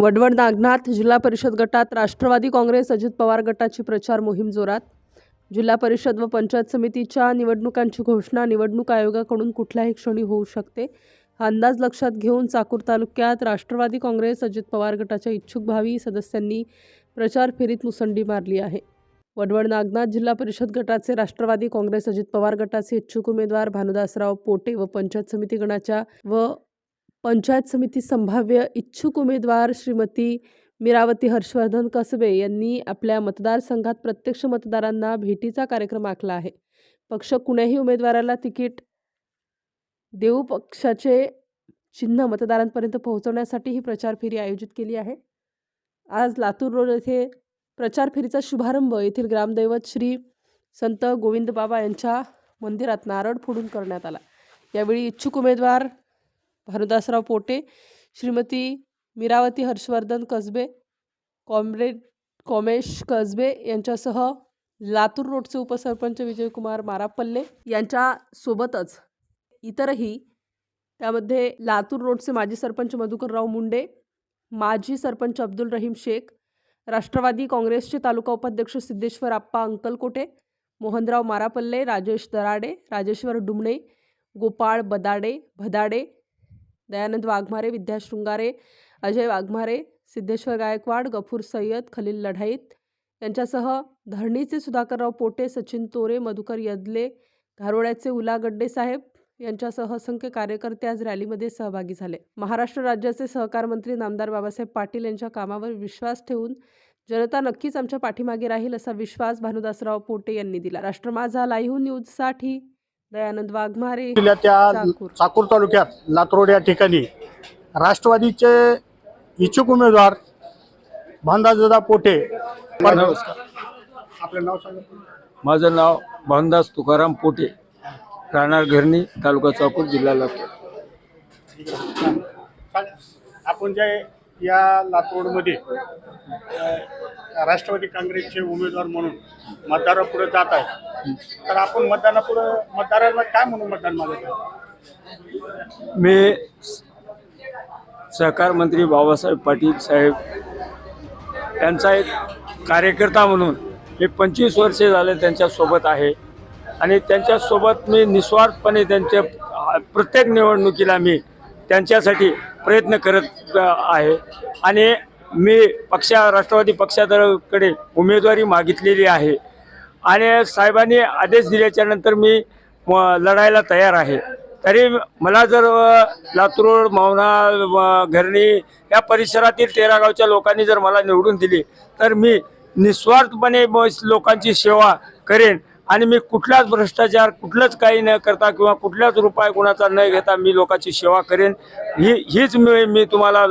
वडवड नागनाथ जिल्हा परिषद गटात राष्ट्रवादी काँग्रेस अजित पवार गटाची प्रचार मोहीम जोरात. जिल्हा परिषद व पंचायत समितीच्या निवडणुकांची घोषणा निवडणूक आयोगाकडून कुठल्याही क्षणी होऊ शकते. हा अंदाज लक्षात घेऊन चाकूर तालुक्यात राष्ट्रवादी काँग्रेस अजित पवार गटाच्या इच्छुक भावी सदस्यांनी प्रचार फेरीत मुसंडी मारली आहे. वडवड नागनाथ जिल्हा परिषद गटाचे राष्ट्रवादी काँग्रेस अजित पवार गटाचे इच्छुक उमेदवार भानुदासराव पोटे व पंचायत समिती गणाच्या व पंचायत समिती संभाव्य इच्छुक उमेदवार श्रीमती मीरावती हर्षवर्धन कसबे यांनी आपल्या मतदारसंघात प्रत्यक्ष मतदारांना भेटीचा कार्यक्रम आखला आहे. पक्ष कुण्याही उमेदवाराला तिकीट देऊ पक्षाचे चिन्ह मतदारांपर्यंत पोहोचवण्यासाठी ही प्रचार फेरी आयोजित केली आहे. आज लातूर रोड येथे प्रचार फेरीचा शुभारंभ. येथील ग्रामदैवत श्री संत गोविंद बाबा यांच्या मंदिरात नारळ फोडून करण्यात आला. यावेळी इच्छुक उमेदवार हरदासराव पोटे श्रीमती मीरावती हर्षवर्धन कसबे कॉम्रेड कॉमेश कसबे यांच्यासह लातूर रोडचे उपसरपंच विजयकुमार मारापल्ले यांच्यासोबतच इतरही त्यामध्ये लातूर रोडचे माजी सरपंच मधुकरराव मुंडे माजी सरपंच अब्दुल रहीम शेख राष्ट्रवादी काँग्रेसचे तालुका उपाध्यक्ष सिद्धेश्वर आप्पा अंकलकोटे मोहनराव मारापल्ले राजेश दराडे राजेश्वर डुमणे गोपाळ बदाडे भदाडे दयानंद वाघमारे विद्या शृंगारे अजय वाघमारे सिद्धेश्वर गायकवाड गफूर सय्यद खलील लढाईत. यांच्यासह धरणीचे सुधाकरराव पोटे सचिन तोरे मधुकर यदले घारोड्याचे उला गड्डे साहेब यांच्यासह असंख्य कार्यकर्ते आज रॅलीमध्ये सहभागी झाले. महाराष्ट्र राज्याचे सहकार मंत्री नामदार बाबासाहेब पाटील यांच्या कामावर विश्वास ठेवून जनता नक्कीच आमच्या पाठीमागे राहील असा विश्वास भानुदासराव पोटे यांनी दिला. राष्ट्र माझा लाईव्ह न्यूजसाठी दयानंद वाघमारे जिल्ह्याच्या चाकूर. चाकूर तालुक्यात लातरोड या ठिकाणी राष्ट्रवादीचे इच्छुक उमेदवार भांदाजदा पोटे. आपलं नाव सांगा. माझं नाव भानदास तुकाराम पोटे राहणार घरणी तालुका चाकूर जिल्हा लातूर. आपण जे या लातूरमध्ये राष्ट्रवादी काँग्रेसचे उमेदवार म्हणून मतदारापुढे जात आहे तर आपण मतदानापुढे मतदारांना काय म्हणून मतदान मागत मी सहकार मंत्री बाबासाहेब पाटील साहेब त्यांचा एक कार्यकर्ता म्हणून मी पंचवीस वर्षे झाले त्यांच्यासोबत आहे. आणि त्यांच्यासोबत मी निस्वार्थपणे त्यांच्या प्रत्येक निवडणुकीला मी त्यांच्यासाठी प्रयत्न करत आहे. आणि मी पक्षा राष्ट्रवादी पक्षाकडे उमेदवारी मागितलेली आहे. आणि साहेबांनी आदेश दिल्याच्यानंतर मी लढायला तयार आहे. तरी मला जर लातूर मावना घरणी या परिसरातील तेरा गावच्या लोकांनी जर मला निवडून दिली तर मी निस्वार्थपणे लोकांची सेवा करेन. आणि मी कुठलाच भ्रष्टाचार कुठलंच काही न करता किंवा कुठल्याच रुपये कुणाचा न घेता मी लोकांची सेवा करेन. ही हीच मी मी तुम्हाला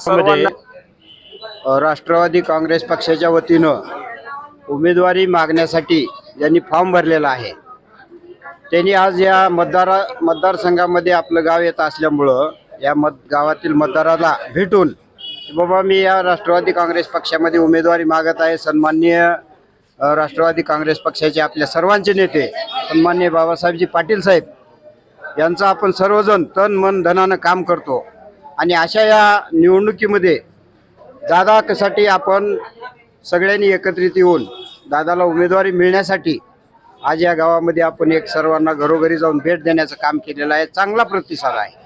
सर्वांना राष्ट्रवादी काँग्रेस पक्षाच्या वतीनं उमेदवारी मागण्यासाठी ज्यांनी फॉर्म भरलेला आहे त्यांनी आज या मतदारा मतदारसंघामध्ये आपलं गाव येत असल्यामुळं या मत गावातील मतदाराला भेटून बाबा मी या राष्ट्रवादी काँग्रेस पक्षामध्ये उमेदवारी मागत आहे सन्माननीय राष्ट्रवादी काँग्रेस पक्षाचे आपल्या सर्वांचे नेते सन्माननीय बाबासाहेबजी पाटील साहेब यांचं आपण सर्वजण तन मन धनानं काम करतो. आणि अशा या निवडणुकीमध्ये दादासाठी आपण सगळ्यांनी एकत्रित येऊन दादाला उमेदवारी मिळण्यासाठी आज या गावामध्ये आपण एक सर्वांना घरोघरी जाऊन भेट देण्याचं काम केलेलं आहे. चांगला प्रतिसाद आहे.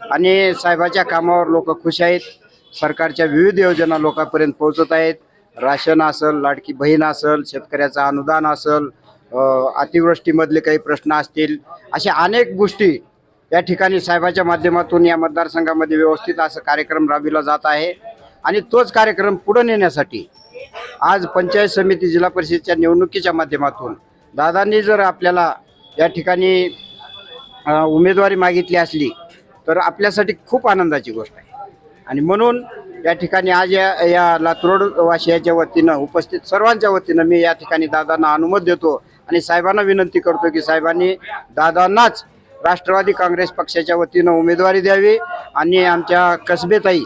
आणि साहेबाच्या कामावर लोक खुश आहेत. सरकारच्या विविध योजना लोकांपर्यंत पोहोचत आहेत. राशन असेल लाडकी बहीण असेल शेतकऱ्याचं अनुदान असेल अतिवृष्टीमधले काही प्रश्न असतील अशा अनेक गोष्टी या ठिकाणी साहेबाच्या माध्यमातून या मतदारसंघामध्ये व्यवस्थित असं कार्यक्रम राबविला जात आहे. आणि तोच कार्यक्रम पुढे नेण्यासाठी आज पंचायत समिती जिल्हा परिषदेच्या निवडणुकीच्या माध्यमातून दादांनी जर आपल्याला या ठिकाणी उमेदवारी मागितली असली तर आपल्यासाठी खूप आनंदाची गोष्ट आहे. आणि म्हणून या ठिकाणी आज या या लातूर वासियाच्या वतीनं उपस्थित सर्वांच्या वतीनं मी या ठिकाणी दादांना अनुमत देतो आणि साहेबांना विनंती करतो की साहेबांनी दादांनाच राष्ट्रवादी काँग्रेस पक्षाच्या वतीनं उमेदवारी द्यावी आणि आमच्या कसबेताई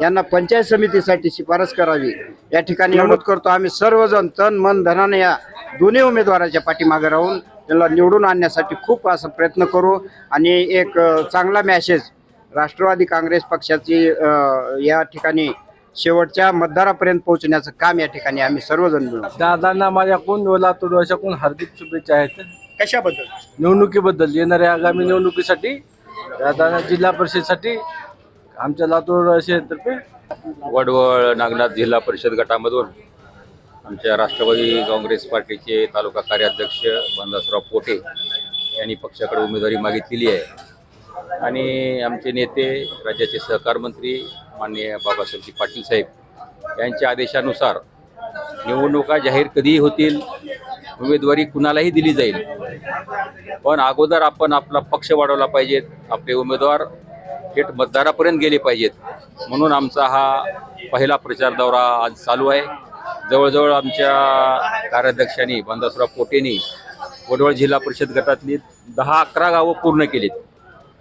यांना पंचायत समितीसाठी शिफारस करावी. या ठिकाणी नमूद करतो आम्ही सर्वजण तन मन धनाने या दोन्ही उमेदवाराच्या पाठीमागे राहून त्यांना निवडून आणण्यासाठी खूप असा प्रयत्न करू आणि एक चांगला मॅसेज राष्ट्रवादी काँग्रेस पक्षाची या ठिकाणी शेवटच्या मतदारापर्यंत पोहोचण्याचं काम या ठिकाणी आम्ही सर्वजण मिळून दादांना माझ्याकडून लातूर वर्षाकडून हार्दिक शुभेच्छा आहेत? कशाबद्दल? निवडणुकीबद्दल येणाऱ्या आगामी निवडणुकीसाठी दादांना जिल्हा परिषदेसाठी आमच्या लातूर शहरतर्फे. वडवळ नागनाथ जिल्हा परिषद गटामधून आमच्या राष्ट्रवादी काँग्रेस पार्टीचे तालुका कार्याध्यक्ष बंदासराव पोटे यांनी पक्षाकडे उमेदवारी मागितलेली आहे. आणि आमचे नेते राज्याचे सहकार मंत्री माननीय बाबासाहेबजी पाटील साहेब यांच्या आदेशानुसार निवडणुका जाहीर कधीही होतील उमेदवारी कुणालाही दिली जाईल. पण अगोदर आपण आपला पक्ष वाढवला पाहिजेत आपले उमेदवार थेट मतदारापर्यंत गेले पाहिजेत. म्हणून आमचा हा पहिला प्रचार दौरा आज चालू आहे. जवळजवळ आमच्या कार्याध्यक्षांनी बंदासराव पोटेनी वडवळ जिल्हा परिषद गटातली दहा अकरा गावं पूर्ण केलीत.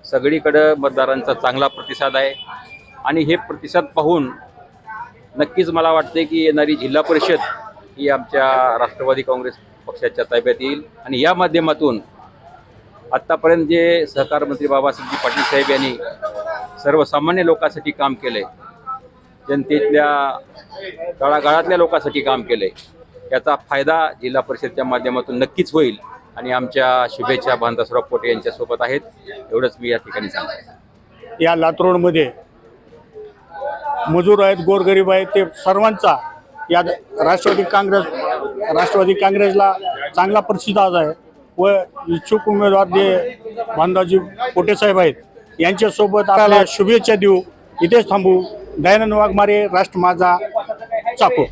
सगळीकडं मतदारांचा चांगला प्रतिसाद आहे. आणि हे प्रतिसाद पाहून नक्कीच मला वाटते की येणारी जिल्हा परिषद ही आमच्या राष्ट्रवादी काँग्रेस पक्षाच्या ताब्यात येईल. आणि या माध्यमातून आत्तापर्यंत जे सहकार मंत्री बाबासाहेबजी पाटील साहेब यांनी सर्वसामान्य लोकांसाठी काम केलंय जनतेतल्या तळागाळातल्या लोकांसाठी काम केलंय याचा फायदा जिल्हा परिषदच्या माध्यमातून नक्कीच होईल. आणि आमच्या शुभेच्छा भानदासराव पोटे यांच्यासोबत आहेत. एवढंच मी या ठिकाणी सांगतो. या लातूरमध्ये मजूर आहेत गोरगरीब आहेत ते सर्वांचा या राष्ट्रवादी काँग्रेस राष्ट्रवादी काँग्रेसला चांगला प्रतिसाद आहे. व इच्छुक उमेदवार जे भानदाजी पोटेसाहेब आहेत यांच्यासोबत आपल्याला शुभेच्छा देऊ. इथेच थांबू. दयानंद वाघमारे राष्ट्र माझा चाकू.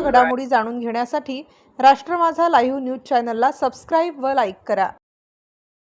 घडामोडी जाणून घेण्यासाठी राष्ट्र माझा लाईव्ह न्यूज चॅनलला सबस्क्राईब व लाईक करा.